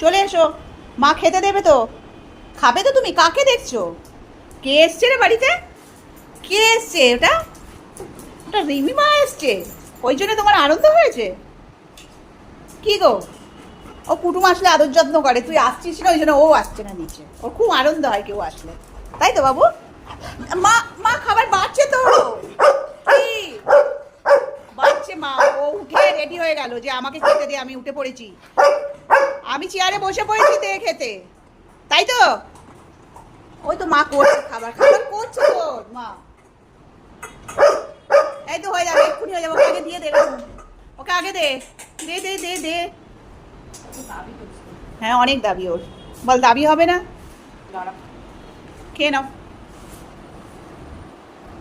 চলে এসো। মা খেতে দেবে তো। খাবে তো তুমি, কাকে দেখছ? কে এসছে রে বাড়িতে? কে এসছে ওটা ওটা রিমি মা এসছে। ওই জন্য তোমার আনন্দ হয়েছে? কি গো? ও কুটুম আসলে আদর যত্ন করে। তুই আসছিস না, ওই জন্য ও আসছে না নিচে। ওর খুব আনন্দ হয় কেউ আসলে। তাই তো বাবু? মা মা খাবার বাড়ছে তো। বাড়ছে মা। ও উঠে রেডি হয়ে গেল যে আমাকে খেতে দিয়ে আমি উঠে পড়েছি। আমি চেয়ারে বসে পড়েছি তে খেতে তাই তো? ওই তো মা করছে খাবার। খাবার করছে তোর মা। এই তো হয়ে যাবে, এক্ষুনি হয়ে যাবে। ওকে আগে দিয়ে দে ওকে আগে দে। দে দে দে দে। হ্যাঁ অনেক দাবি ওর। বল, দাবি হবে না? খেয়ে নাও।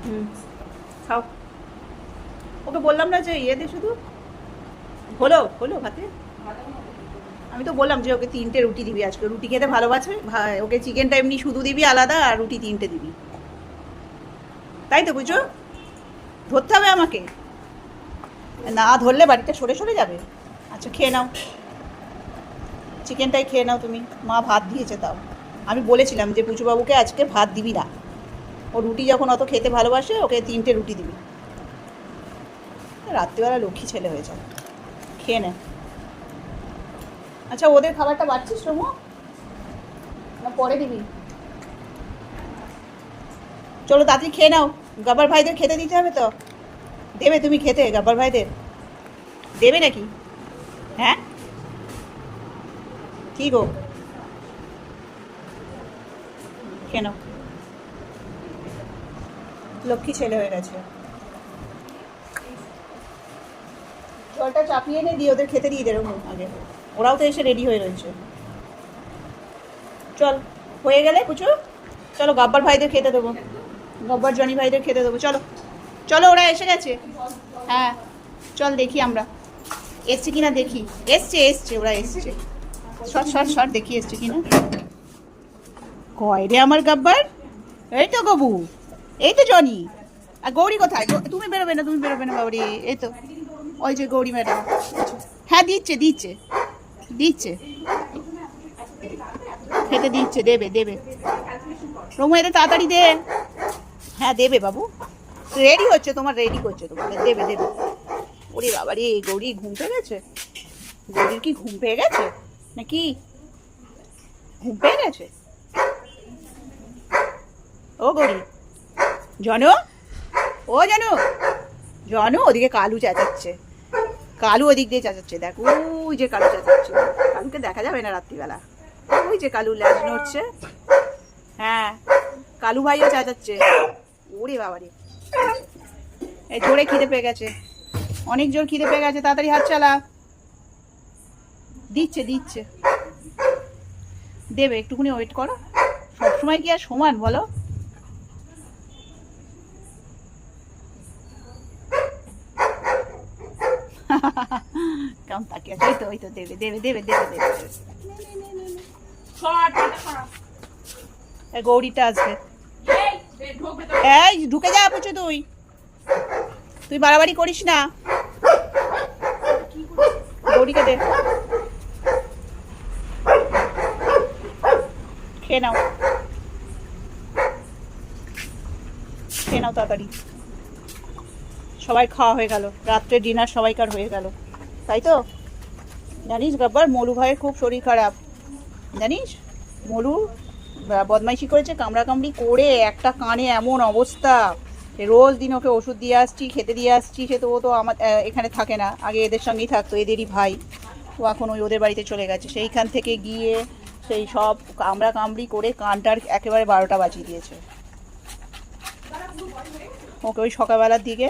হুম, খাও। ওকে বললাম না যে ইয়ে দে শুধু। হলো হলো ভাতে আমি তো বললাম যে ওকে তিনটে রুটি দিবি আজকে। রুটি খেতে ভালোবাসে ভা- ওকে চিকেনটা এমনি শুধু দিবি আলাদা আর রুটি তিনটে দিবি। তাই তো বুঝো ধরতে হবে আমাকে। না ধরলে বাড়িটা সরে সরে যাবে। আচ্ছা খেয়ে নাও। চিকেনটাই খেয়ে নাও তুমি। মা ভাত দিয়েছে তাও। আমি বলেছিলাম যে পুচুবাবুকে আজকে ভাত দিবি না। ও রুটি যখন অত খেতে ভালোবাসে, ওকে তিনটে রুটি দিবি। রাত্রিবেলা লক্ষ্মী ছেলে হয়ে যায় খেয়ে নে। আচ্ছা ওদের খাবারটা বাড়ছিস রমু? না, পরে দিবি। চলো, তাড়াতাড়ি খেয়ে নাও। গাবার ভাইদের খেতে দিতে হবে তো? দেবে তুমি খেতে গাবার ভাইদের? দেবে নাকি? হ্যাঁ? কি গো? কেন লক্ষ্মী ছেলে হয়ে গেছে। জলটা চাপিয়ে এনে দিয়ে ওদের খেতে দিয়ে দেবো আগে। ওরাও তো এসে রেডি হয়ে রয়েছে। চল, হয়ে গেলে পুচু চলো, গাব্বার ভাইদের খেতে দেবো। গব্বর জনি ভাইদের খেতে দেবো। চলো চলো, ওরা এসে গেছে। হ্যাঁ চল দেখি আমরা। এসছে কিনা দেখি। এসছে এসছে, ওরা এসছে। শর্ট শর্ট শর্ট দেখি এসছে কিনা। কয় রে আমার গাব্বার? এই তো গবু, এই তো জনি। আর গৌরী কোথায়? তুমি বেরোবে না, তুমি বেরোবে না বাবরি, এই তো। ওই যে গৌরী ম্যাডাম। হ্যাঁ দিচ্ছে দিচ্ছে। দিচ্ছে। খেতে দিচ্ছে, দেবে দেবে। রমু, এটা তাড়াতাড়ি দে। হ্যাঁ দেবে বাবু। রেডি হচ্ছে তোমার রেডি করছে তোমাকে। দেবে দেবে। ওরে বাবা রে, গৌরী ঘুম পেয়ে গেছে? গৌরীর কি ঘুম পেয়ে গেছে? নাকি? ঘুম পেয়ে গেছে? ও গৌরী। জানো? ও জানো? জানো, ওদিকে কালু চেঁচাচ্ছে। কালু ওদিক দিয়ে চেঁচাচ্ছে, দেখ, ওই যে কালু চেঁচাচ্ছে। কালুকে দেখা যাবে না রাত্রিবেলা। ওই যে কালু ল্যাজ নড়ছে। হ্যাঁ কালু ভাইও চাচাচ্ছে। ওরে বাবা রে এই জোরে খিদে পেয়ে গেছে। অনেক জোর খিদে পেয়ে গেছে, তাড়াতাড়ি হাত চালা। দিচ্ছে দিচ্ছে। দেবে, একটুখানি ওয়েট করো। সবসময় কি আর সমান, বলো? কেমন তাকিয়ে আছে ওই তো ওই তো দেবে দেবে দেবে দেবে দেবে দেবে গৌরীটা আসবে এই ঢুকে যা পুচু তুই তুই বাড়াবাড়ি করিস না গৌরীকে দে খেয়ে নাও খেয়ে নাও তাড়াতাড়ি সবাই খাওয়া হয়ে গেল রাত্রে ডিনার সবাইকার হয়ে গেল তাই তো? জানিস গাব্বার মলু ভাইয়ের খুব শরীর খারাপ। জানিস, মলু বদমাইশি করেছে কামড়াকামড়ি করে একটা কানে এমন অবস্থা। রোজ দিন ওকে ওষুধ দিয়ে আসছি, খেতে দিয়ে আসছি, সে তো ও তো আমার এখানে থাকে না। আগে এদের সঙ্গেই থাকতো, এদেরই ভাই। তো এখন ওই ওদের বাড়িতে চলে গেছে। সেইখান থেকে গিয়ে সেই সব কামড়া কামড়ি করে কানটার একেবারে বারোটা বাজিয়ে দিয়েছে। ওকে ওই সকালবেলার দিকে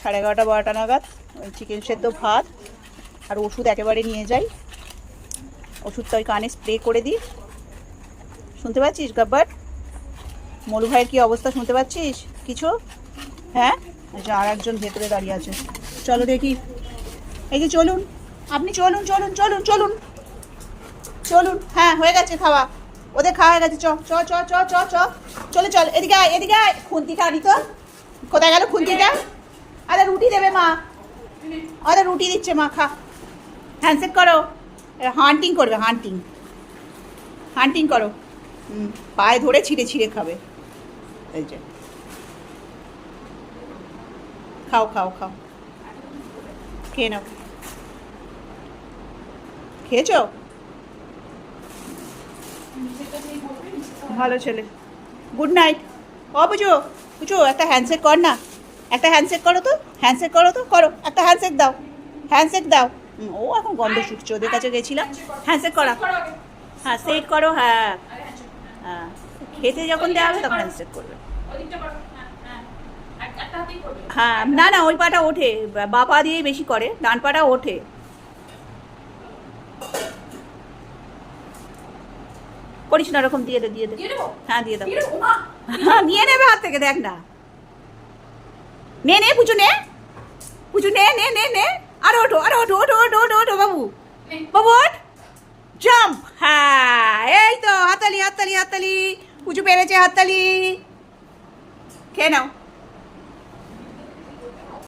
সাড়ে এগারোটা, বারোটা নাগাদ, ওই চিকেন সেদ্ধ ভাত আর ওষুধ একেবারে নিয়ে যাই। ওষুধটা ওই কানে স্প্রে করে দিই। শুনতে পাচ্ছিস গাব্বার? মলু ভাইয়ের কি অবস্থা শুনতে পাচ্ছিস? কিছু? হ্যাঁ? আচ্ছা আর একজন ভেতরে দাঁড়িয়ে আছে। চলো দেখি। এই যে চলুন। আপনি চলুন চলুন চলুন চলুন। চলুন। হ্যাঁ হয়ে গেছে খাওয়া। ওদের খাওয়া হয়ে গেছে। চ চ চ চ চ চ। চলে চল। এদিকে আয় এদিকে আয়। খুন্তিটা আনি তো। কোথায় গেল খুন্তিটা? আরে রুটি দেবে মা। আরে রুটি দিচ্ছে মা, খা। হ্যান্ডসেট করো। হান্টিং করবে হান্টিং হান্টিং করো। পায়ে ধরে ছিঁড়ে ছিঁড়ে খাবে। এই যে। খাও খাও খাও। খেয়ে নাও। খেয়েছো? ভালো ছেলে। গুড নাইট ও, বুঝো বুঝো, একটা হ্যান্ডশেক কর না। একটা হ্যান্ডশেক করো তো। হ্যান্ডশেক করো তো, করো। একটা হ্যান্ডশেক দাও। হ্যান্ডশেক দাও। ও এখন গন্ধ শুকছে ওদের কাছে গেছিলাম। হ্যাঁ সেট করা। হ্যাঁ সেট করো হ্যাঁ। হ্যাঁ খেতে যখন দেওয়া হবে তখন সেট করবে। হ্যাঁ না না ওই পাটা ওঠে। বা পা দিয়েই বেশি করে ডান পাটা ওঠে। করিস না ওরকম দিয়ে দে দিয়ে দে। হ্যাঁ দিয়ে দাও। হ্যাঁ নিয়ে নেবে হাত থেকে দেখ না। নে নে পুজো নে। পুজো নে নে নে নে। আরও ওঠো আরও ওঠো ওঠো ওঠো ওঠো ওঠো বাবু বাবু ওঠ জাম্প হ্যাঁ এই তো হাততালি হাততালি হাততালি পুজো পেরেছে হাততালি খেয়ে নাও